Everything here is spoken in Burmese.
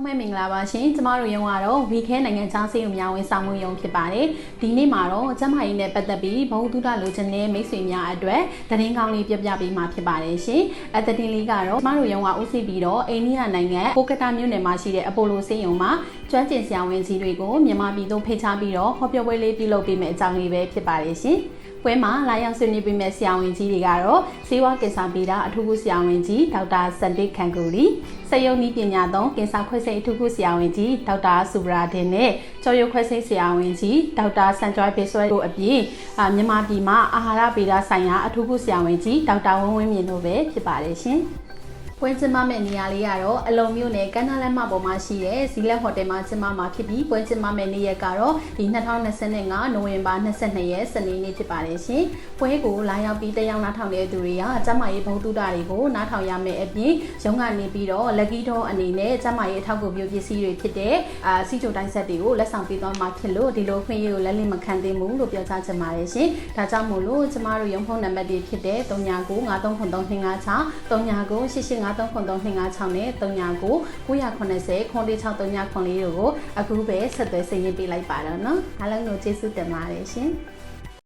လုံးပဲမင်္ဂလာပါရှင်ကျမတို့ရုံကတော့ weekend နိုင်ငံခြားစေုံများဝန်ဆောင်မှုရုံဖြစ်ပါတယ်ဒီနေ့မှာတော့ကျမကြီးနဲ့ပတ်သက်ပြီးဘုံတုဒလိုချင်တဲ့မိတ်ဆွေများအတွက်သတင်းကောင်းလေးပြပြပေးမှာဖြစ်ပါတယ်ရှင်အသတင်းလေးကတော့ကျမတို့ရုံကဦးစီးပြီးတော့အိန္ဒိယနိုင်ငံကိုကတာမြို့နယ်မှာရှိတဲ့အပိုလိုစေယုံမှာကျွမ်းကျင်ဆရာဝန်ကြီးတွေကိုမြန်မာပြည်သို့ဖိတ်ကြားပြီးတော့ဟောပြောပွဲလေးပြုလုပ်ပေးမယ့်အကြောင်းလေးပဲဖြစ်ပါတယ်ရှင်ပွဲမှာလာရောက်ဆွေးနွေးပေးမယ့်ဆရာဝန်ကြီးတွေကတော့ဇေဝကင်ဆာဗီဒအထူးကုဆရာဝန်ကြီးဒေါက်တာစန္ဒိတ်ခန်ကူလီစက်ယုံဤပညာသုံးကင်ဆာခွဲစိတ်အထူးကုဆရာဝန်ကြီးဒေါက်တာစုဗရာဒင်နဲ့ကျော်ရုပ်ခွဲစိတ်ဆရာဝန်ကြီးဒေါက်တာစန်ကြွိုင်းဘေဆွဲတို့အပြင်အာမြန်မာပြည်မှာအာဟာရဗေဒဆိုင်ရာအထူးကုဆရာဝန်ကြီးဒေါက်တာဝင်းဝင်းမြင့်တို့ပဲဖြစ်ပါတယ်ရှင် ပွဲကျင်းပမယ့်နေရာလေးကတော့အလုံမြို့နယ်ကန္နာလမ်းမပေါ်မှာရှိတဲ့ဇီလက်ဟိုတယ်မှာကျင်းပမှာဖြစ်ပြီးပွဲကျင်းပမယ့်နေ့ရက်ကတော့ဒီ2025နိုဝင်ဘာ22ရက်စနေနေ့ဖြစ်ပါတယ်ရှင်။ပွဲကိုလာရောက်ပြီးတက်ရောက်နားထောင်တဲ့သူတွေကကျမရေးဘုံတုဒ္ဒတွေကိုနားထောင်ရမယ်အပြင်ရုံးကနေပြီးတော့လက်ကီတော်အနေနဲ့ကျမရေးအထောက်အကူပြုပစ္စည်းတွေဖြစ်တဲ့အာစီချိုတိုင်းဆက်တွေကိုလက်ဆောင်ပေးသွားမှာဖြစ်လို့ဒီလိုခွင့်ရကိုလက်လင့်မခံသင့်ဘူးလို့ပြောကြားချင်ပါတယ်ရှင်။ဒါကြောင့်မို့လို့ကျမတို့ရုံးဖုန်းနံပါတ်တွေဖြစ်တဲ့39939325 399885 0939332536နဲ့399980 9633984တို့ကိုအခုပဲဆက်သွယ်ဆက်ရင်းပေးလိုက်ပါတော့နော်အားလုံးကိုကျေးဇူးတင်ပါတယ်ရှင်။